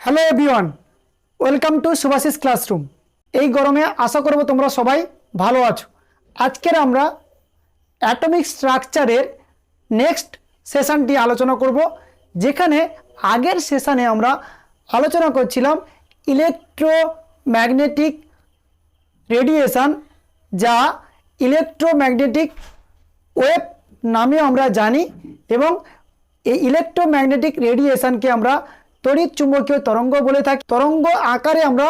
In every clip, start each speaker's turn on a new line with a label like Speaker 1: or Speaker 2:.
Speaker 1: Hello everyone welcome to Subhashis classroom এই গরমে আশা করব তোমরা সবাই ভালো আছো। আজকের আমরা অ্যাটমিক স্ট্রাকচারের নেক্সট সেশনটি আলোচনা করব। যেখানে আগের সেশানে আমরা আলোচনা করছিলাম ইলেকট্রোম্যাগনেটিক রেডিয়েশান যা ইলেকট্রোম্যাগনেটিক ওয়েভ নামে আমরা জানি এবং এই ইলেকট্রোম্যাগনেটিক রেডিয়েশনকে আমরা তড়িৎ চুম্বকীয় তরঙ্গ বলে থাকি। তরঙ্গ আকারে আমরা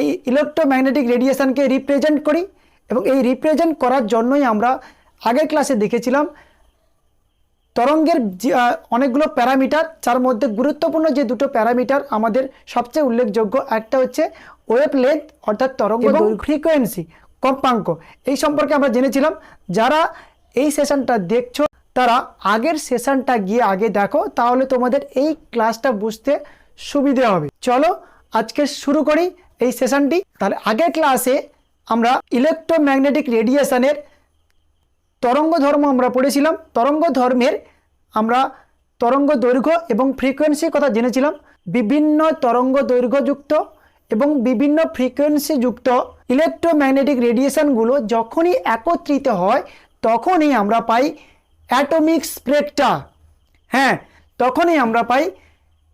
Speaker 1: এই ইলেকট্রোম্যাগনেটিক রেডিয়েশনকে রিপ্রেজেন্ট করি এবং এই রিপ্রেজেন্ট করার জন্যই আমরা আগের ক্লাসে দেখেছিলাম তরঙ্গের অনেকগুলো প্যারামিটার যার মধ্যে গুরুত্বপূর্ণ যে দুটো প্যারামিটার আমাদের সবচেয়ে উল্লেখযোগ্য একটা হচ্ছে ওয়েভ লেন্থ অর্থাৎ তরঙ্গ এবং ফ্রিকোয়েন্সি কম্পাঙ্ক এই সম্পর্কে আমরা জেনেছিলাম। যারা এই সেশনটা দেখছ তারা আগের সেশনটা গিয়ে আগে দেখো, তাহলে তোমাদের এই ক্লাসটা বুঝতে সুবিধে হবে। চলো আজকে শুরু করি এই সেশনটি তাহলে আগের ক্লাসে আমরা ইলেকট্রোম্যাগনেটিক রেডিয়েশনের তরঙ্গ ধর্ম আমরা পড়েছিলাম। তরঙ্গ ধর্মের আমরা তরঙ্গ দৈর্ঘ্য এবং ফ্রিকোয়েন্সির কথা জেনেছিলাম। বিভিন্ন তরঙ্গ দৈর্ঘ্যযুক্ত এবং বিভিন্ন ফ্রিকোয়েন্সিযুক্ত ইলেকট্রোম্যাগনেটিক রেডিয়েশনগুলো যখনই একত্রিত হয়, তখনই আমরা পাই অ্যাটমিক স্প্রেকটা হ্যাঁ তখনই আমরা পাই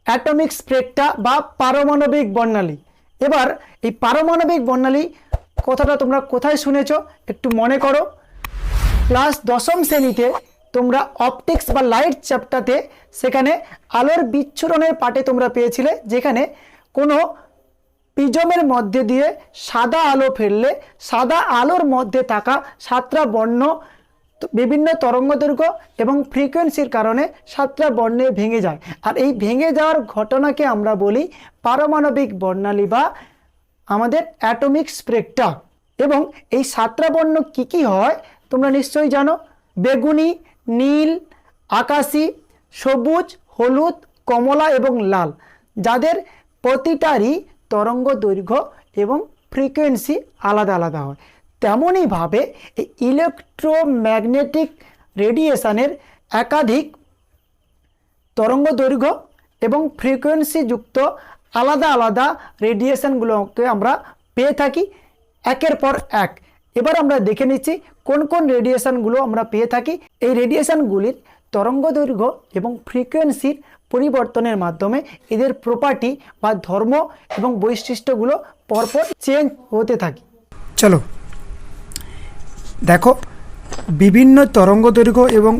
Speaker 1: অ্যাটমিক স্প্রেকটা বা পারমাণবিক বর্ণালী। এবার এই পারমাণবিক বর্ণালী কথাটা তোমরা কোথায় শুনেছো একটু মনে করো। ক্লাস দশম শ্রেণীতে তোমরা অপটিক্স বা লাইট চ্যাপ্টারতে সেখানে আলোর বিচ্ছুরণের পাঠে তোমরা পেয়েছিলে, যেখানে কোনো পিজমের মধ্যে দিয়ে সাদা আলো ফেললে সাদা আলোর মধ্যে থাকা সাতটা বর্ণ বিভিন্ন তরঙ্গদৈর্ঘ্য এবং ফ্রিকোয়েন্সির কারণে সাতটা বর্ণে ভেঙে যায়। আর এই ভেঙে যাওয়ার ঘটনাকে আমরা বলি পারমাণবিক বর্ণালী বা আমাদের অ্যাটমিক স্প্রেকটা এবং এই সাতটা বর্ণ কী কী হয় তোমরা নিশ্চয়ই জানো? বেগুনি, নীল, আকাশি, সবুজ, হলুদ, কমলা এবং লাল। যাদের প্রতিটারই তরঙ্গ দৈর্ঘ্য এবং ফ্রিকোয়েন্সি আলাদা আলাদা হয়। তেমনইভাবে এই ইলেকট্রোম্যাগনেটিক রেডিয়েশনের একাধিক তরঙ্গ দৈর্ঘ্য এবং ফ্রিকোয়েন্সি যুক্ত আলাদা আলাদা রেডিয়েশনগুলোকে আমরা পেয়ে থাকি, একের পর এক। এবার আমরা দেখে নিচ্ছি কোন কোন রেডিয়েশানগুলো আমরা পেয়ে থাকি। এই রেডিয়েশানগুলির তরঙ্গ দৈর্ঘ্য এবং ফ্রিকোয়েন্সির পরিবর্তনের মাধ্যমে এদের প্রপার্টি বা ধর্ম এবং বৈশিষ্ট্যগুলো পরপর চেঞ্জ হতে থাকে। চলো দেখো, বিভিন্ন তরঙ্গ দৈর্ঘ্য এবং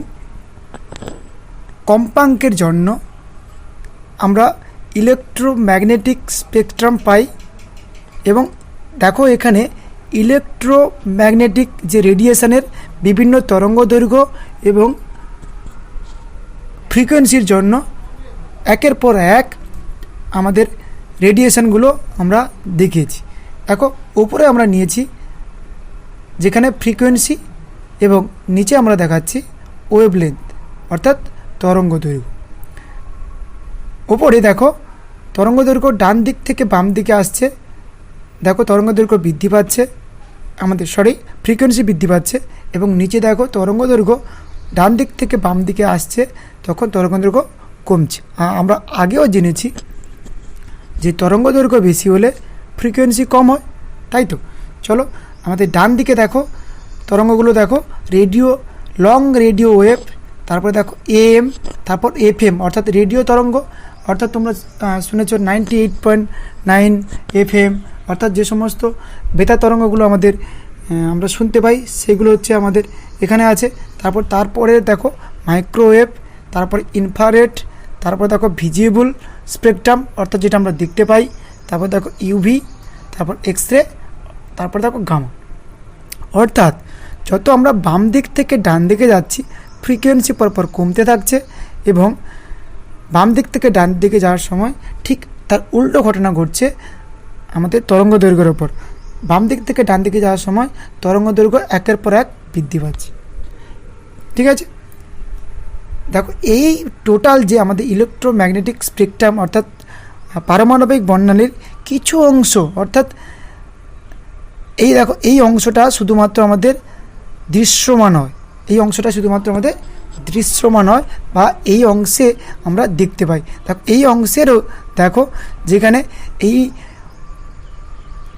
Speaker 1: কম্পাঙ্কের জন্য আমরা ইলেকট্রোম্যাগনেটিক স্পেকট্রাম পাই এবং দেখো এখানে ইলেকট্রোম্যাগনেটিক যে রেডিয়েশনের বিভিন্ন তরঙ্গ দৈর্ঘ্য এবং ফ্রিকোয়েন্সির জন্য একের পর এক আমাদের রেডিয়েশনগুলো আমরা দেখিয়েছি। দেখো, উপরে আমরা নিয়েছি যেখানে ফ্রিকোয়েন্সি এবং নিচে আমরা দেখাচ্ছি ওয়েভ লেন্থ অর্থাৎ তরঙ্গ দৈর্ঘ্য। ওপরে দেখো, তরঙ্গ দৈর্ঘ্য ডান দিক থেকে বাম দিকে আসছে। দেখো, তরঙ্গ দৈর্ঘ্য বৃদ্ধি পাচ্ছে। আমাদের সরি ফ্রিকোয়েন্সি বৃদ্ধি পাচ্ছে। এবং নিচে দেখো, তরঙ্গ দৈর্ঘ্য ডান দিক থেকে বাম দিকে আসছে। তখন তরঙ্গ দৈর্ঘ্য কমছে। আমরা আগেও জেনেছি যে তরঙ্গ দৈর্ঘ্য বেশি হলে ফ্রিকোয়েন্সি কম হয়। তাই তো? চলো আমাদের ডান দিকে দেখো, তরঙ্গগুলো দেখো, রেডিও, লং রেডিও ওয়েভ, তারপরে দেখো এএম, তারপর এফএম, অর্থাৎ রেডিও তরঙ্গ, অর্থাৎ তোমরা শুনেছ ninety eight point nine FM, অর্থাৎ যে সমস্ত বেতার তরঙ্গগুলো আমাদের আমরা শুনতে পাই, সেগুলো হচ্ছে আমাদের এখানে আছে। তারপর তারপরে দেখো মাইক্রোওয়েভ, তারপর ইনফ্রারেড, তারপর দেখো ভিজিবল স্পেকট্রাম, অর্থাৎ যেটা আমরা দেখতে পাই। তারপর দেখো ইউভি, তারপর এক্স রে তারপর দেখো গামা। অর্থাৎ যত আমরা বাম দিক থেকে ডান দিকে যাচ্ছি ফ্রিকোয়েন্সি পরপর কমতে থাকছে এবং বাম দিক থেকে ডান দিকে যাওয়ার সময় ঠিক তার উল্টো ঘটনা ঘটছে আমাদের তরঙ্গ দৈর্ঘ্যের ওপর বাম দিক থেকে ডান দিকে যাওয়ার সময় তরঙ্গ দৈর্ঘ্য একের পর এক বৃদ্ধি পাচ্ছে। ঠিক আছে? দেখো, এই টোটাল যে আমাদের ইলেকট্রোম্যাগনেটিক স্পেকট্রাম অর্থাৎ পারমাণবিক বর্ণালীর কিছু অংশ, অর্থাৎ এই দেখো, এই অংশটা শুধুমাত্র আমাদের দৃশ্যমান হয়। এই অংশটা শুধুমাত্র আমাদের দৃশ্যমান হয় বা এই অংশে আমরা দেখতে পাই। দেখো, এই অংশেরও দেখো, যেখানে এই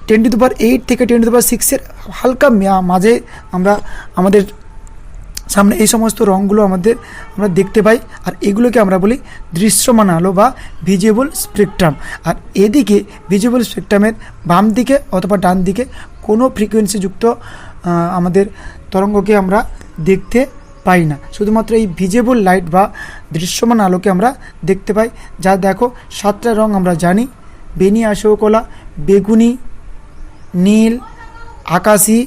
Speaker 1: ten to the power eight থেকে টেন টু দুপার সিক্সের হালকা মাঝে আমরা আমাদের সামনে এই সমস্ত রঙগুলো আমাদের আমরা দেখতে পাই। আর এগুলোকে আমরা বলি দৃশ্যমান আলো বা ভিজিবল স্পেকট্রাম আর এদিকে ভিজিবল স্পেকট্রামের বাম দিকে অথবা ডান দিকে কোনো ফ্রিকোয়েন্সিযুক্ত আমাদের তরঙ্গকে আমরা দেখতে পাই না। শুধুমাত্র এই ভিজেবল লাইট বা দৃশ্যমান আলোকে আমরা দেখতে পাই। যা দেখো, সাতটা রং আমরা জানি। বেনি আশোকলা বেগুনি, নীল, আকাশি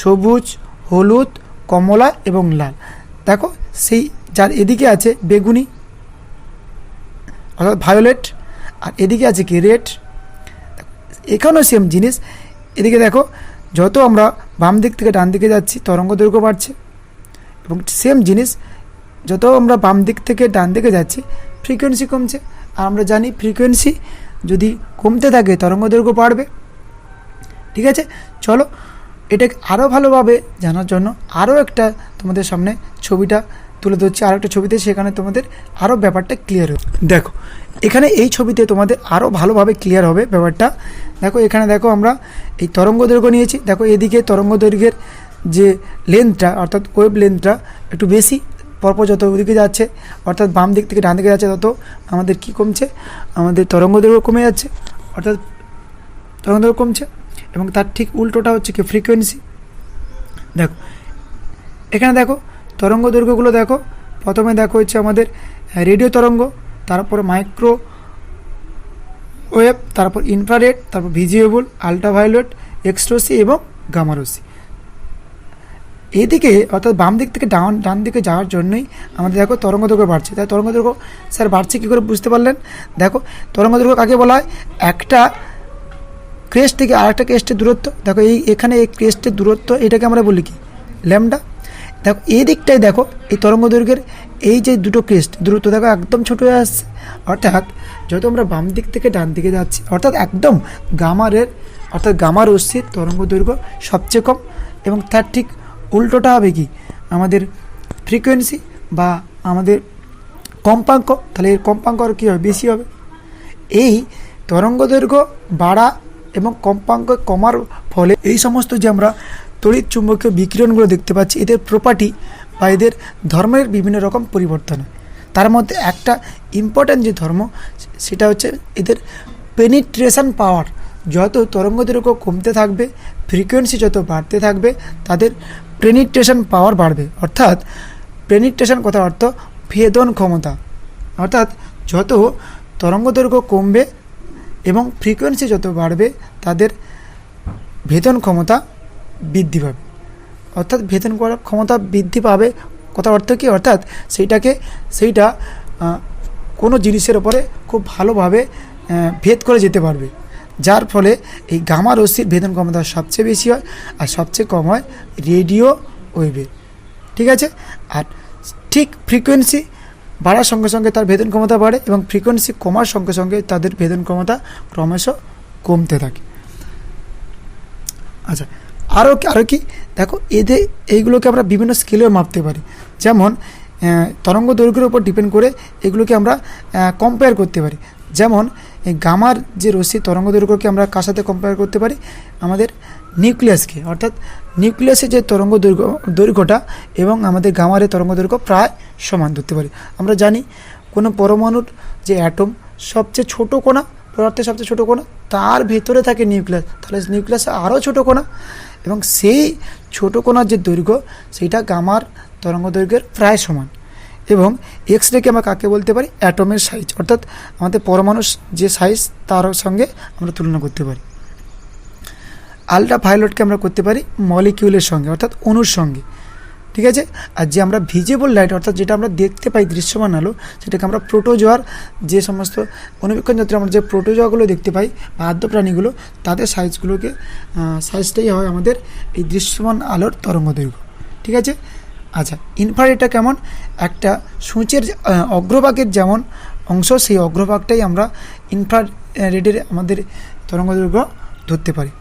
Speaker 1: সবুজ, হলুদ, কমলা এবং লাল। দেখো, সেই যার এদিকে আছে বেগুনি, অর্থাৎ ভায়োলেট আর এদিকে আছে কি রেড এখানেও সেম জিনিস। এদিকে দেখো, যত আমরা বাম দিক থেকে ডান দিকে যাচ্ছি, তরঙ্গ দৈর্ঘ্য বাড়ছে। এবং সেম জিনিস, যত আমরা বাম দিক থেকে ডান দিকে যাচ্ছি ফ্রিকোয়েন্সি কমছে। আর আমরা জানি ফ্রিকোয়েন্সি যদি কমতে থাকে, তরঙ্গ দৈর্ঘ্য বাড়বে। ঠিক আছে? চলো এটাকে আরও ভালোভাবে জানার জন্য আরও একটা তোমাদের সামনে ছবিটা তুলে ধরছি আরও একটা ছবিতে সেখানে তোমাদের আরও ব্যাপারটা ক্লিয়ার হবে দেখো, এখানে এই ছবিতে তোমাদের আরও ভালোভাবে ক্লিয়ার হবে ব্যাপারটা। দেখো, এখানে দেখো আমরা এই তরঙ্গ দৈর্ঘ্য নিয়েছি। দেখো, এদিকে তরঙ্গ দৈর্ঘ্যের যে লেন্থটা অর্থাৎ ওয়েব লেন্থটা একটু বেশি, পরপর যত ওদিকে যাচ্ছে, অর্থাৎ বাম দিক থেকে ডান দিকে যাচ্ছে, তত আমাদের কি কমছে? আমাদের তরঙ্গ দৈর্ঘ্য কমে যাচ্ছে, অর্থাৎ তরঙ্গ দৈর্ঘ্য কমছে। এবং তার ঠিক উল্টোটা হচ্ছে কি ফ্রিকোয়েন্সি দেখো, এখানে দেখো, তরঙ্গ দৈর্ঘ্যগুলো দেখো, প্রথমে দেখো হচ্ছে আমাদের রেডিও তরঙ্গ, তারপর মাইক্রো ওয়েভ তারপর ইনফ্রারেড তারপর ভিজিয়েবল আলট্রাভায়োলেট এক্সট্রোসি এবং গামারসি এদিকে, অর্থাৎ বাম দিক থেকে ডান ডান দিকে যাওয়ার জন্যই আমাদের দেখো তরঙ্গ দৈর্ঘ্য বাড়ছে। তাই তরঙ্গ দৈর্ঘ্য, স্যার বাড়ছে কী করে বুঝতে পারলেন? দেখো, তরঙ্গ দৈর্ঘ্য কাকে বলা হয়? একটা ক্রেস্ট থেকে আরেকটা ক্রেস্টের দূরত্ব, দেখো এই এখানে এই ক্রেস্টের দূরত্ব, এটাকে আমরা বলি কি? ল্যামডা দেখো, এই দিকটাই দেখো, এই তরঙ্গ দৈর্ঘ্যের এই যে দুটো ক্রেস্ট দূরত্ব দেখো একদম ছোট হয়ে আসছে। অর্থাৎ, যত আমরা বাম দিক থেকে ডান দিকে যাচ্ছি, অর্থাৎ একদম গামারের অর্থাৎ গামা রশ্মির তরঙ্গ দৈর্ঘ্য সবচেয়ে কম। এবং তার ঠিক উল্টোটা হবে কি? আমাদের ফ্রিকোয়েন্সি বা আমাদের কম্পাঙ্ক, তাহলে এর কম্পাঙ্ক আর কী হবে? বেশি হবে। এই তরঙ্গ দৈর্ঘ্য বাড়া এবং কম্পাঙ্ক কমার ফলে এই সমস্ত যে আমরা তড়িৎ চুম্বকীয় বিকিরণগুলো দেখতে পাচ্ছি, এদের প্রপার্টি বা এদের ধর্মের বিভিন্ন রকম পরিবর্তন তার মধ্যে একটা ইম্পর্ট্যান্ট যে ধর্ম, সেটা হচ্ছে এদের পেনিট্রেশন পাওয়ার যত তরঙ্গ দৈর্ঘ্য কমতে থাকবে ফ্রিকোয়েন্সি যত বাড়তে থাকবে, তাদের পেনিট্রেশন পাওয়ার বাড়বে। অর্থাৎ পেনিট্রেশন কথার অর্থ ভেদন ক্ষমতা। অর্থাৎ যত তরঙ্গ দৈর্ঘ্য কমবে এবং ফ্রিকোয়েন্সি যত বাড়বে, তাদের ভেতন ক্ষমতা বৃদ্ধি পাবে। অর্থাৎ ভেতন করার ক্ষমতা বৃদ্ধি পাবে কথা অর্থ কী? অর্থাৎ সেইটাকে সেইটা কোনো জিনিসের ওপরে খুব ভালোভাবে ভেদ করে যেতে পারবে। যার ফলে এই গামা রশ্মির ভেদন ক্ষমতা সবচেয়ে বেশি হয় আর সবচেয়ে কম হয় রেডিও ওয়েভের ঠিক আছে? আর ঠিক ফ্রিকোয়েন্সি বাড়ার সঙ্গে সঙ্গে তার ভেদন ক্ষমতা বাড়ে এবং ফ্রিকোয়েন্সি কমার সঙ্গে সঙ্গে তাদের ভেদন ক্ষমতা ক্রমশ কমতে থাকে। আচ্ছা আরও আরও কি? দেখো এদের এইগুলোকে আমরা বিভিন্ন স্কেলেও মাপতে পারি। যেমন তরঙ্গ দৈর্ঘ্যের উপর ডিপেন্ড করে এগুলোকে আমরা কম্পেয়ার করতে পারি। যেমন এই গামার যে রশ্মি তরঙ্গ দৈর্ঘ্যকে আমরা কার সাথে কম্পেয়ার করতে পারি? আমাদের নিউক্লিয়াসকে। অর্থাৎ নিউক্লিয়াসের যে তরঙ্গ দৈর্ঘ্য, দৈর্ঘ্যটা এবং আমাদের গামারের তরঙ্গ দৈর্ঘ্য প্রায় সমান ধরতে পারি। আমরা জানি কোনো পরমাণুর যে অ্যাটম সবচেয়ে ছোট কোণা, পদার্থের সবচেয়ে ছোটো কোণা, তার ভেতরে থাকে নিউক্লিয়াস। তাহলে নিউক্লিয়াসে আরও ছোটো কোণা এবং সেই ছোটো কোণার যে দৈর্ঘ্য, সেইটা গামার তরঙ্গ দৈর্ঘ্যের প্রায় সমান। এবং এক্স রেকে আমরা কাকে বলতে পারি? অ্যাটমের সাইজ। অর্থাৎ আমাদের পরমাণুর যে সাইজ, তার সঙ্গে আমরা তুলনা করতে পারি। আলট্রা ভায়োলেটকে আমরা করতে পারি মলিকিউলের সঙ্গে, অর্থাৎ অণুর সঙ্গে। ঠিক আছে? আর যে আমরা ভিজিবল লাইট, অর্থাৎ যেটা আমরা দেখতে পাই দৃশ্যমান আলো, সেটাকে আমরা প্রোটোজোয়ার যে সমস্ত অনুবীক্ষণ যন্ত্রে আমরা যে প্রোটোজোয়াগুলো দেখতে পাই বা আদ্য প্রাণীগুলো, তাদের সাইজগুলোকে সাইজটাই হয় আমাদের এই দৃশ্যমান আলোর তরঙ্গ দৈর্ঘ্য ঠিক আছে? আচ্ছা ইনফ্রারেডটা কেমন? একটা সূচের অগ্রভাগের যেমন অংশ, সেই অগ্রভাগটাই আমরা ইনফ্রা রেডের আমাদের তরঙ্গ দৈর্ঘ্য ধরতে পারি।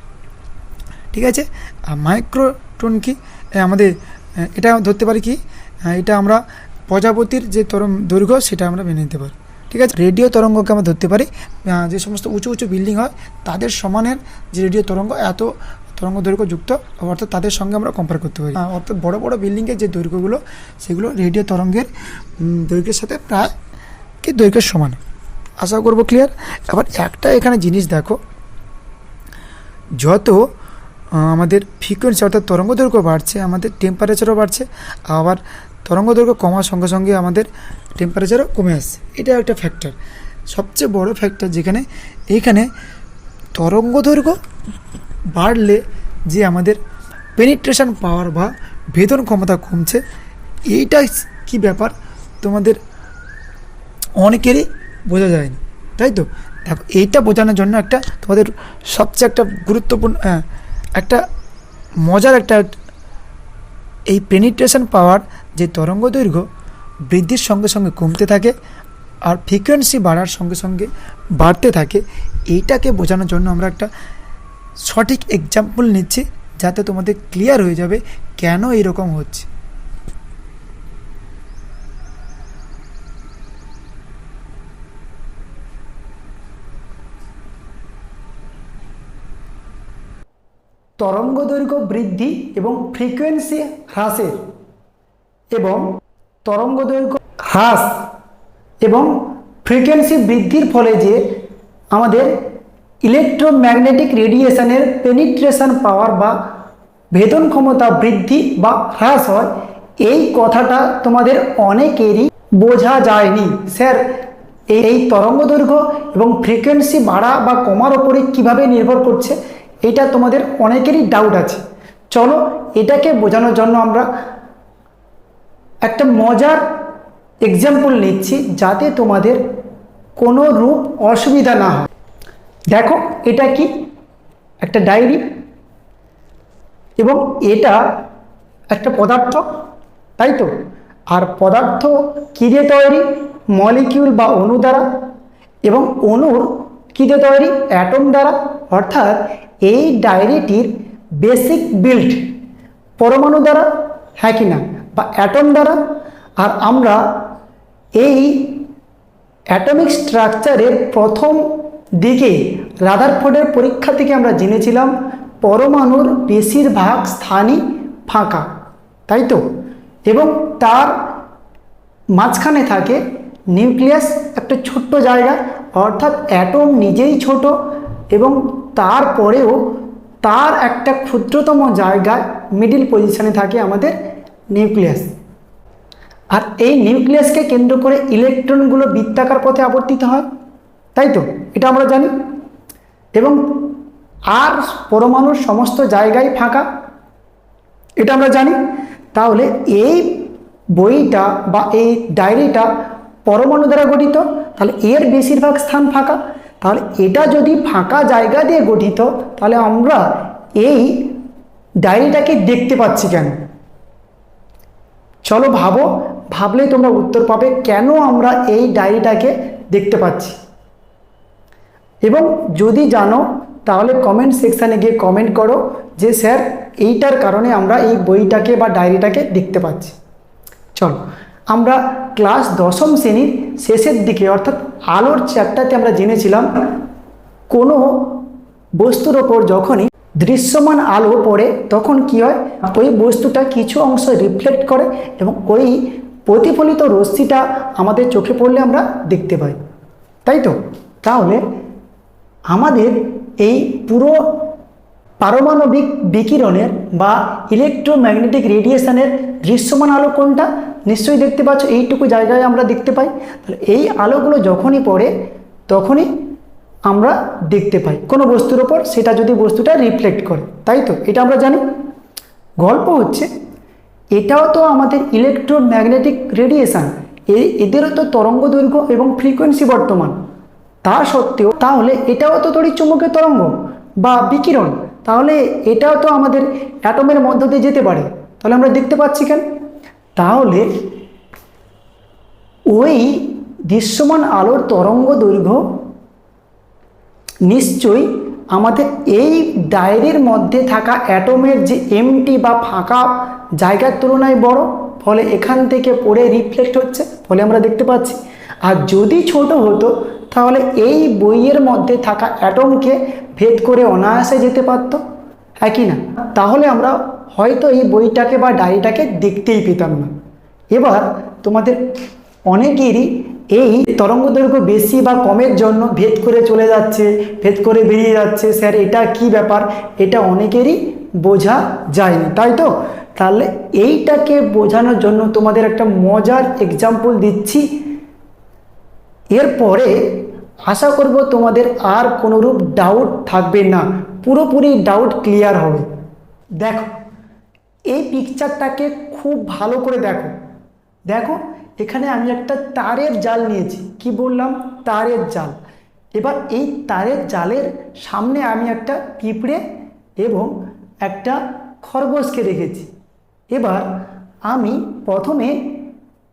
Speaker 1: ঠিক আছে? আর মাইক্রোটোন কি? আমাদের
Speaker 2: এটা ধরতে পারি কি? এটা আমরা প্রজাপতির যে তরঙ্গ দৈর্ঘ্য সেটা আমরা মেনে নিতে পারি। ঠিক আছে? রেডিও তরঙ্গকে আমরা ধরতে পারি। যে সমস্ত উঁচু উঁচু বিল্ডিং হয়, তাদের সমানের যে রেডিও তরঙ্গ, এত তরঙ্গ দৈর্ঘ্য যুক্ত, অর্থাৎ তাদের সঙ্গে আমরা কম্পেয়ার করতে পারি। অর্থাৎ বড় বড় বিল্ডিংয়ের যে দৈর্ঘ্যগুলো, সেগুলো রেডিও তরঙ্গের দৈর্ঘ্যের সাথে প্রায় কি দৈর্ঘ্যের সমান। আশা করব ক্লিয়ার আবার একটা এখানে জিনিস দেখো, যত আমাদের ফ্রিকোয়েন্সি অর্থাৎ তরঙ্গ দৈর্ঘ্য বাড়ছে, আমাদের টেম্পারেচারও বাড়ছে, আবার তরঙ্গ দৈর্ঘ্য কমার সঙ্গে সঙ্গে আমাদের টেম্পারেচারও কমে আসছে। এটা একটা ফ্যাক্টর সবচেয়ে বড় ফ্যাক্টর যেখানে এইখানে তরঙ্গ দৈর্ঘ্য বাড়লে যে আমাদের পেনিট্রেশন পাওয়ার বা ভেদন ক্ষমতা কমছে এইটা কি ব্যাপার? তোমাদের অনেকেরই বোঝা যায়নি তাই তো? দেখো এইটা বোঝানোর জন্য একটা তোমাদের সবচেয়ে একটা গুরুত্বপূর্ণ হ্যাঁ, একটা মজার একটা এই পেনিট্রেশন পাওয়ার যে তরঙ্গ দৈর্ঘ্য বৃদ্ধির সঙ্গে সঙ্গে কমতে থাকে আর ফ্রিকোয়েন্সি বাড়ার সঙ্গে সঙ্গে বাড়তে থাকে এইটাকে বোঝানোর জন্য আমরা একটা সঠিক এক্সাম্পল নিচ্ছি যাতে তোমাদের ক্লিয়ার হয়ে যাবে কেন এরকম হচ্ছে।
Speaker 1: তরঙ্গ দৈর্ঘ্য বৃদ্ধি এবং ফ্রিকোয়েন্সি হ্রাসের এবং তরঙ্গ দৈর্ঘ্য হ্রাস এবং ফ্রিকোয়েন্সি বৃদ্ধির ফলে যে আমাদের ইলেকট্রোম্যাগনেটিক রেডিয়েশনের পেনিট্রেশন পাওয়ার বা ভেদন ক্ষমতা বৃদ্ধি বা হ্রাস হয়, এই কথাটা তোমাদের অনেকেরই বোঝা যায়নি। স্যার, এই তরঙ্গ দৈর্ঘ্য এবং ফ্রিকোয়েন্সি বাড়া বা কমার ওপরে কীভাবে নির্ভর করছে, এটা তোমাদের অনেকেরই ডাউট আছে। চলো, এটাকে বোঝানোর জন্য আমরা একটা মজার এক্সাম্পল নিচ্ছি যাতে তোমাদের কোনো রূপ অসুবিধা না হয়। দেখো, এটা কি? একটা ডায়েরি। এবং এটা একটা পদার্থ, তাই তো? আর পদার্থ কী দিয়ে তৈরি? মলিকিউল বা অণু দ্বারা। এবং অণুর কী দিয়ে তৈরি? অ্যাটম দ্বারা। অর্থাৎ এই ডায়েরিটির বেসিক বিল্ড পরমাণু দ্বারা হ্যাঁ কি না? বা অ্যাটম দ্বারা। আর আমরা এই অ্যাটমিক স্ট্রাকচারের প্রথম দিকে রাদারফোর্ডের পরীক্ষা থেকে আমরা জেনেছিলাম পরমাণুর বেশিরভাগ স্থানই ফাঁকা, তাই তো? এবং তার মাঝখানে থাকে নিউক্লিয়াস, একটা ছোট্ট জায়গা, অর্থাৎ অ্যাটম নিজেই ছোট এবং তারপরেও তার একটা ক্ষুদ্রতম জায়গায় মিডিল পজিশানে থাকে আমাদের নিউক্লিয়াস। আর এই নিউক্লিয়াসকে কেন্দ্র করে ইলেকট্রনগুলো বৃত্তাকার পথে আবর্তিত হয়। তাই তো? এটা আমরা জানি। এবং আর পরমাণুর সমস্ত জায়গায় ফাঁকা। এটা আমরা জানি। তাহলে এই বইটা বা এই ডায়েরিটা পরমাণু দ্বারা গঠিত, তাহলে এর বেশিরভাগ স্থান ফাঁকা। তাহলে এটা যদি ফাঁকা জায়গা দিয়ে গঠিত, তাহলে আমরা এই ডায়েরিটাকে দেখতে পাচ্ছি কেন? চলো ভাবো। ভাবলেই তোমরা উত্তর পাবে কেন আমরা এই ডায়েরিটাকে দেখতে পাচ্ছি। এবং যদি জানো, তাহলে কমেন্ট সেকশানে গিয়ে কমেন্ট করো যে, স্যার, এইটার কারণে আমরা এই বইটাকে বা ডায়েরিটাকে দেখতে পাচ্ছি। চলো, আমরা ক্লাস দশম শ্রেণির শেষের দিকে, অর্থাৎ আলোর চ্যাপ্টারতে আমরা জেনেছিলাম, কোনো বস্তুর ওপর যখনই দৃশ্যমান আলো পড়ে, তখন কি হয়? ওই বস্তুটা কিছু অংশ রিফ্লেক্ট করে এবং ওই প্রতিফলিত রশ্মিটা আমাদের চোখে পড়লে আমরা দেখতে পাই। তাই তো? তাহলে আমাদের এই পুরো পারমাণবিক বিকিরণের বা ইলেকট্রোম্যাগনেটিক রেডিয়েশনের দৃশ্যমান আলো কোনটা? নিশ্চয়ই দেখতে পাচ্ছ, এইটুকু জায়গায় আমরা দেখতে পাই। তাহলে এই আলোগুলো যখনই পড়ে, তখনই আমরা দেখতে পাই। কোনো বস্তুর ওপর সেটা যদি বস্তুটা রিফ্লেক্ট করে, তাই তো? এটা আমরা জানি। গল্প হচ্ছে, এটাও তো আমাদের ইলেকট্রোম্যাগনেটিক রেডিয়েশন এদেরও তো তরঙ্গ দৈর্ঘ্য এবং ফ্রিকোয়েন্সি বর্তমান। তা সত্ত্বেও, তাহলে এটাও তো তড়িৎ চুম্বকের তরঙ্গ বা বিকিরণ। তাহলে এটাও তো আমাদের অ্যাটমের মধ্য দিয়ে যেতে পারে। তাহলে আমরা দেখতে পাচ্ছি কেন? তাহলে ওই দৃশ্যমান আলোর তরঙ্গ দৈর্ঘ্য নিশ্চয়ই আমাদের এই ডায়েরির মধ্যে থাকা অ্যাটমের যে এমটি বা ফাঁকা জায়গার তুলনায় বড়, ফলে এখান থেকে পড়ে রিফ্লেক্ট হচ্ছে, ফলে আমরা দেখতে পাচ্ছি। আর যদি ছোট হতো তাহলে এই বইয়ের মধ্যে থাকা অ্যাটমকে ভেদ করে অনায়াসে যেতে পারতো? হ্যাঁ কি না? তাহলে আমরা হয়তো এই বইটাকে বা ডায়েরিটাকে দেখতেই পেতাম না। এবার তোমাদের অনেকেরই এই তরঙ্গ দৈর্ঘ্য বেশি বা কমের জন্য ভেদ করে চলে যাচ্ছে, ভেদ করে বেরিয়ে যাচ্ছে। স্যার, এটা কি ব্যাপার? এটা অনেকেরই বোঝা যায়নি, তাই তো? তাহলে এইটাকে বোঝানোর জন্য তোমাদের একটা মজার এক্সাম্পল দিচ্ছি। এরপরে আশা করব তোমাদের আর কোনোরূপ ডাউট থাকবে না। পুরোপুরি ডাউট ক্লিয়ার হবে। দেখো, এই পিকচারটাকে খুব ভালো করে দেখো। দেখো, এখানে আমি একটা তারের জাল নিয়েছি। কি বললাম? তারের জাল। এবার এই তারের জালের সামনে আমি একটা পিঁপড়ে এবং একটা খরগোশকে রেখেছি। এবার আমি প্রথমে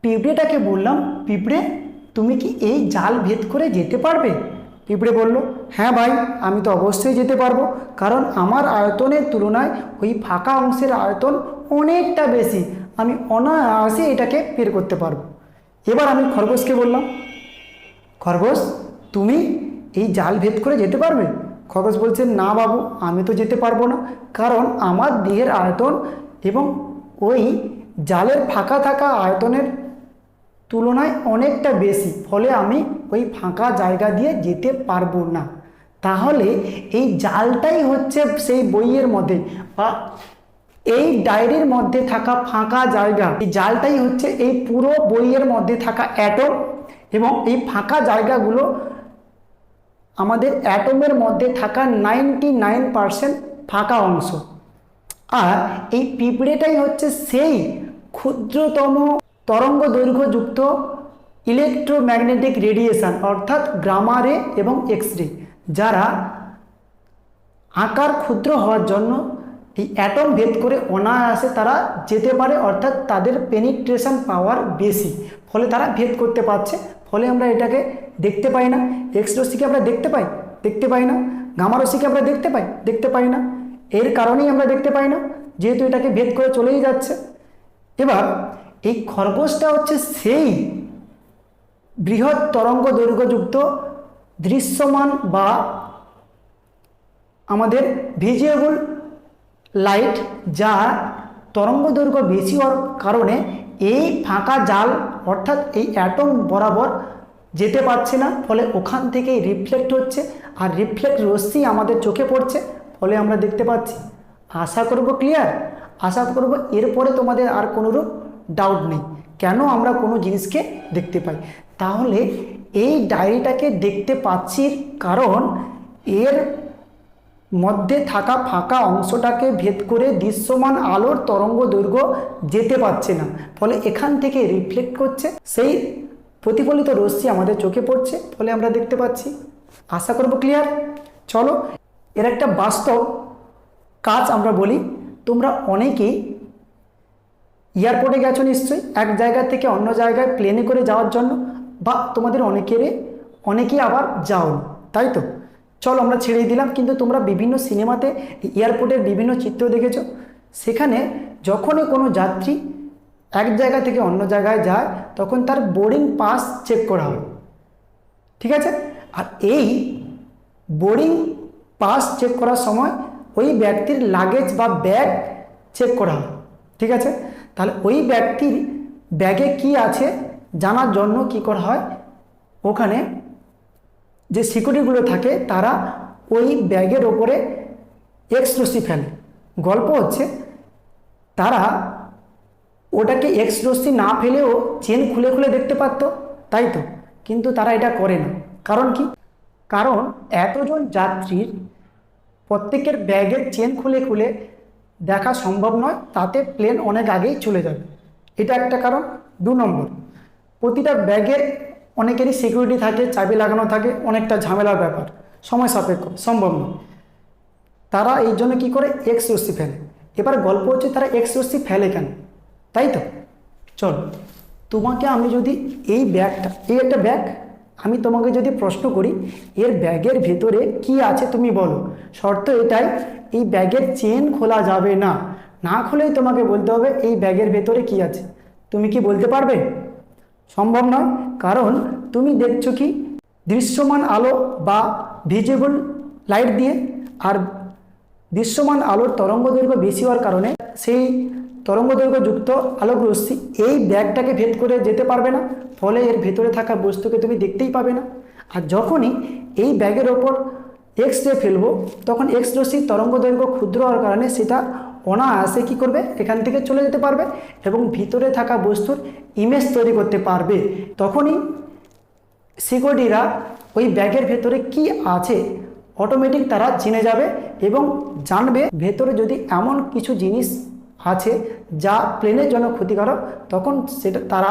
Speaker 1: পিঁপড়েটাকে বললাম, পিঁপড়ে তুমি কি এই জাল ভেদ করে যেতে পারবে? পিঁপড়ে বলল হ্যাঁ ভাই, আমি তো অবশ্যই যেতে পারব। কারণ আমার আয়তনের তুলনায় ওই ফাঁকা অংশের আয়তন অনেকটা বেশি। আমি অনায়াসে এটাকে বের করতে পারব। এবার আমি খরগোশকে বললাম, খরগোশ, তুমি এই জাল ভেদ করে যেতে পারবে? খরগোশ বলছে, না বাবু, আমি তো যেতে পারব না। কারণ আমার দেহের আয়তন এবং ওই জালের ফাঁকা থাকা আয়তনের তুলনায় অনেকটা বেশি, ফলে আমি ওই ফাঁকা জায়গা দিয়ে যেতে পারব না। তাহলে এই জালটাই হচ্ছে সেই বইয়ের মধ্যে বা এই ডায়েরির মধ্যে থাকা ফাঁকা জায়গা। এই জালটাই হচ্ছে এই পুরো বইয়ের মধ্যে থাকা অ্যাটম এবং এই ফাঁকা জায়গাগুলো আমাদের অ্যাটমের মধ্যে থাকা নাইনটি নাইন পারসেন্ট ফাঁকা অংশ। আর এই পিঁপড়েটাই হচ্ছে সেই ক্ষুদ্রতম তরঙ্গ দৈর্ঘ্যযুক্ত ইলেকট্রোম্যাগনেটিক রেডিয়েশন অর্থাৎ গ্রামারে এবং এক্স রে যারা আকার ক্ষুদ্র হওয়ার জন্য এই অ্যাটম ভেদ করে অনায়াসে তারা যেতে পারে, অর্থাৎ তাদের পেনিট্রেশন পাওয়ার বেশি। ফলে তারা ভেদ করতে পারছে। ফলে আমরা এটাকে দেখতে পাই না। এক্স রশ্মিকে আমরা দেখতে পাই? দেখতে পাই না। গামা আমরা দেখতে পাই? দেখতে পাই না। এর কারণেই আমরা দেখতে পাই না। যেহেতু এটাকে ভেদ করে চলেই যাচ্ছে। এবার এই খরগোশটা হচ্ছে সেই বৃহৎ তরঙ্গ দৈর্ঘ্যযুক্ত দৃশ্যমান বা আমাদের ভিজিয়েবল লাইট যা তরঙ্গ দৈর্ঘ্য বেশি হওয়ার কারণে এই ফাঁকা জাল অর্থাৎ এই অ্যাটম বরাবর যেতে পারছে না, ফলে ওখান থেকেই রিফ্লেক্ট হচ্ছে আর রিফ্লেক্ট রশ্মি আমাদের চোখে পড়ছে, ফলে আমরা দেখতে পাচ্ছি। আশা করব ক্লিয়ার আশা করব এরপরে তোমাদের আর কোনোরূপ ডাউট নেই। কেন আমরা কোনো জিনিসকে দেখতে পাই? তাহলে এই ডায়েরিটাকে দেখতে পাচ্ছি কারণ এর মধ্যে থাকা ফাঁকা অংশটাকে ভেদ করে দৃশ্যমান আলোর তরঙ্গ দৈর্ঘ্য যেতে পারছে না। ফলে এখান থেকে রিফ্লেক্ট করছে, সেই প্রতিফলিত রশ্মি আমাদের চোখে পড়ছে, ফলে আমরা দেখতে পাচ্ছি। আশা করব ক্লিয়ার চলো, এর একটা বাস্তব কাজ আমরা বলি। তোমরা অনেকেই এয়ারপোর্টে গেছো নিশ্চয়ই? এক জায়গা থেকে অন্য জায়গায় প্লেনে করে যাওয়ার জন্য? বা তোমাদের অনেকেরই অনেকেই আবার যাও তাই তো? চলো আমরা ছেড়ে দিলাম, কিন্তু তোমরা বিভিন্ন সিনেমাতে এয়ারপোর্টের বিভিন্ন চিত্র দেখেছ? সেখানে যখনই কোনো যাত্রী এক জায়গা থেকে অন্য জায়গায় যায়, তখন তার বোর্ডিং পাস চেক করা হয়। ঠিক আছে? আর এই বোর্ডিং পাস চেক করার সময় ওই ব্যক্তির লাগেজ বা ব্যাগ চেক করা হয়। ঠিক আছে? তাহলে ওই ব্যক্তির ব্যাগে কি আছে? জানার জন্য কি করা হয়? ওখানে যে সিকিউরিটিগুলো থাকে, তারা ওই ব্যাগের ওপরে এক্স রশ্মি ফেলে। গল্প হচ্ছে, তারা ওটাকে এক্স রশ্মি না ফেলেও চেন খুলে খুলে দেখতে পারতো, তাই তো? কিন্তু তারা এটা করে না। কারণ কি? কারণ এতজন যাত্রীর প্রত্যেকের ব্যাগের চেন খুলে খুলে দেখা সম্ভব নয়, তাতে প্লেন অনেক আগেই চলে যাবে। এটা একটা কারণ। দু নম্বর, প্রতিটা ব্যাগে অনেকেরই সিকিউরিটি থাকে, চাবি লাগানো থাকে, অনেকটা ঝামেলার ব্যাপার। সময় সাপেক্ষ, সম্ভব নয়। তারা এই জন্য কী করে? এক্স রশ্মি ফেলে। এবার গল্প হচ্ছে তারা এক্স রশ্মি ফেলে কেন? তাই তো? চল, তোমাকে আমি যদি এই ব্যাগটা, এই একটা ব্যাগ আমি তোমাকে যদি প্রশ্ন করি, এর ব্যাগের ভেতরে কি আছে তুমি বলো। শর্ত এটাই, এই ব্যাগের চেন খোলা যাবে না। না খুলেই তোমাকে বলতে হবে এই ব্যাগের ভেতরে কি আছে। তুমি কি বলতে পারবে? সম্ভব নয়, কারণ তুমি দেখছ কি, দৃশ্যমান আলো বা ভিজিবল লাইট দিয়ে, আর দৃশ্যমান আলোর তরঙ্গ দৈর্ঘ্য বেশি হওয়ার কারণে সেই তরঙ্গ দৈর্ঘ্যযুক্ত আলোক রশ্মি এই ব্যাগটাকে ভেদ করে যেতে পারবে না, ফলে এর ভেতরে থাকা বস্তুকে তুমি দেখতেই পাবে না। আর যখনই এই ব্যাগের ওপর এক্স রে ফেলব, তখন এক্স রশ্মির তরঙ্গ দৈর্ঘ্য ক্ষুদ্র হওয়ার কারণে সেটা অনায়াসে কী করবে? এখান থেকে চলে যেতে পারবে এবং ভিতরে থাকা বস্তুর ইমেজ তৈরি করতে পারবে। তখনই সিকিউরিটিরা ওই ব্যাগের ভেতরে কি আছে অটোমেটিক তারা জেনে যাবে এবং জানবে ভেতরে যদি এমন কিছু জিনিস আছে যা প্লেনের জন্য ক্ষতিকারক, তখন সেটা তারা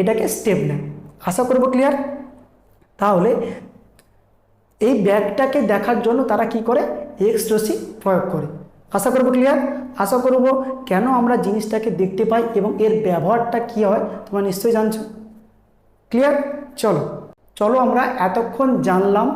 Speaker 1: এটাকে স্টেপ নেয়। আশা করব ক্লিয়ার তাহলে এই ব্যাগটাকে দেখার জন্য তারা কি করে? এক্স রশ্মি প্রয়োগ করে। আশা করব ক্লিয়ার আশা করব কেন আমরা জিনিসটাকে দেখতে পাই এবং এর ব্যবহারটা কি হয়, তোমরা নিশ্চয়ই জানছো। ক্লিয়ার চলো। চলো আমরা এতক্ষণ জানলাম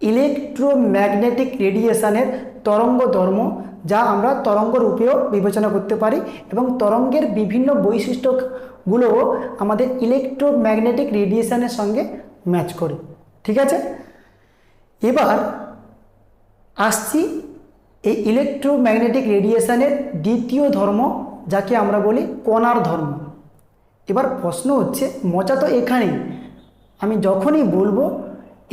Speaker 1: ইলেকট্রোম্যাগনেটিক রেডিয়েশানের তরঙ্গ ধর্ম যা আমরা তরঙ্গ রূপেও বিবেচনা করতে পারি এবং তরঙ্গের বিভিন্ন বৈশিষ্ট্যগুলোও আমাদের ইলেকট্রোম্যাগনেটিক রেডিয়েশানের সঙ্গে ম্যাচ করে। ঠিক আছে? এবার আসছি এই ইলেকট্রোম্যাগনেটিক রেডিয়েশানের দ্বিতীয় ধর্ম, যাকে আমরা বলি কণার ধর্ম। এবার প্রশ্ন হচ্ছে, মজা তো এখানেই। আমি যখনই বলব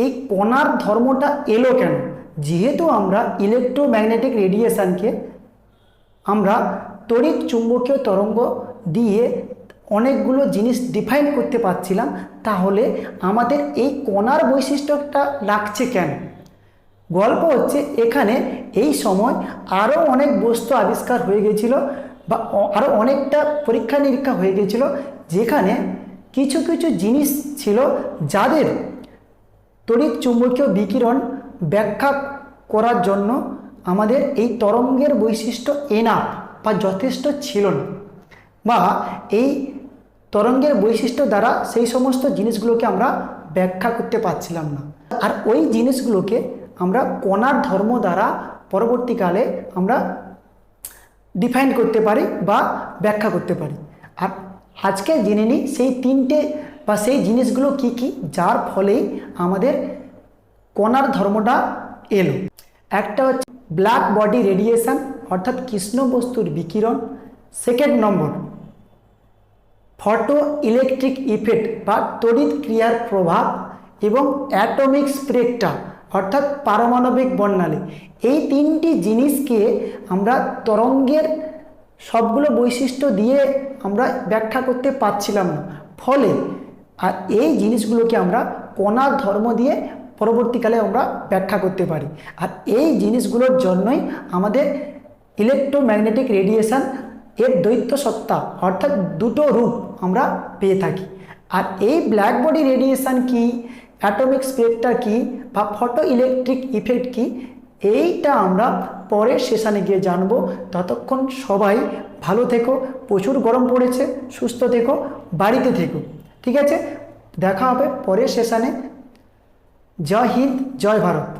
Speaker 1: এই কণার ধর্মটা এলো কেন? যেহেতু আমরা ইলেকট্রোম্যাগনেটিক রেডিয়েশনকে আমরা তড়িৎ চুম্বকীয় তরঙ্গ দিয়ে অনেকগুলো জিনিস ডিফাইন করতে পারছিলাম, তাহলে আমাদের এই কণার বৈশিষ্ট্যটা লাগছে কেন? গল্প হচ্ছে এখানে এই সময় আরও অনেক বস্তু আবিষ্কার হয়ে গেছিল বা আরও অনেকটা পরীক্ষা নিরীক্ষা হয়ে গেছিল, যেখানে কিছু কিছু জিনিস ছিল যাদের তড়িৎ চুম্বকীয় বিকিরণ ব্যাখ্যা করার জন্য আমাদের এই তরঙ্গের বৈশিষ্ট্য এনাফ বা যথেষ্ট ছিল না বা এই তরঙ্গের বৈশিষ্ট্য দ্বারা সেই সমস্ত জিনিসগুলোকে আমরা ব্যাখ্যা করতে পারছিলাম না। আর ওই জিনিসগুলোকে আমরা কণার ধর্ম দ্বারা পরবর্তীকালে আমরা ডিফাইন করতে পারি বা ব্যাখ্যা করতে পারি। আর আজকে জেনে নিই সেই তিনটে বা সেই জিনিসগুলো কি কি? যার ফলেই আমাদের কণার ধর্মটা এলো। একটা হচ্ছে ব্ল্যাক বডি রেডিয়েশন, অর্থাৎ কৃষ্ণ বস্তুর বিকিরণ। Second number photo electric effect বা তড়িৎ ক্রিয়ার প্রভাব এবং অ্যাটমিক স্প্রেকটা, অর্থাৎ পারমাণবিক বর্ণালী। এই তিনটি জিনিসকে আমরা তরঙ্গের সবগুলো বৈশিষ্ট্য দিয়ে আমরা ব্যাখ্যা করতে পারছিলাম না। ফলে আর এই জিনিসগুলোকে আমরা কণার ধর্ম দিয়ে পরবর্তীকালে আমরা ব্যাখ্যা করতে পারি। আর এই জিনিসগুলোর জন্যই আমাদের ইলেকট্রোম্যাগনেটিক রেডিয়েশান এর দ্বৈত সত্তা, অর্থাৎ দুটো রূপ আমরা পেয়ে থাকি। আর এই ব্ল্যাক বডি রেডিয়েশান কি অ্যাটমিক স্পেক্ট্রা কি, বা ফটো ইলেকট্রিক ইফেক্ট কি, এইটা আমরা পরের সেশানে গিয়ে জানব। ততক্ষণ সবাই ভালো থেকো, প্রচুর গরম পড়েছে, সুস্থ থেকো, বাড়িতে থেকো। ঠিক আছে? দেখা হবে পরের সেশানে জয় হিন্দ জয় ভারত।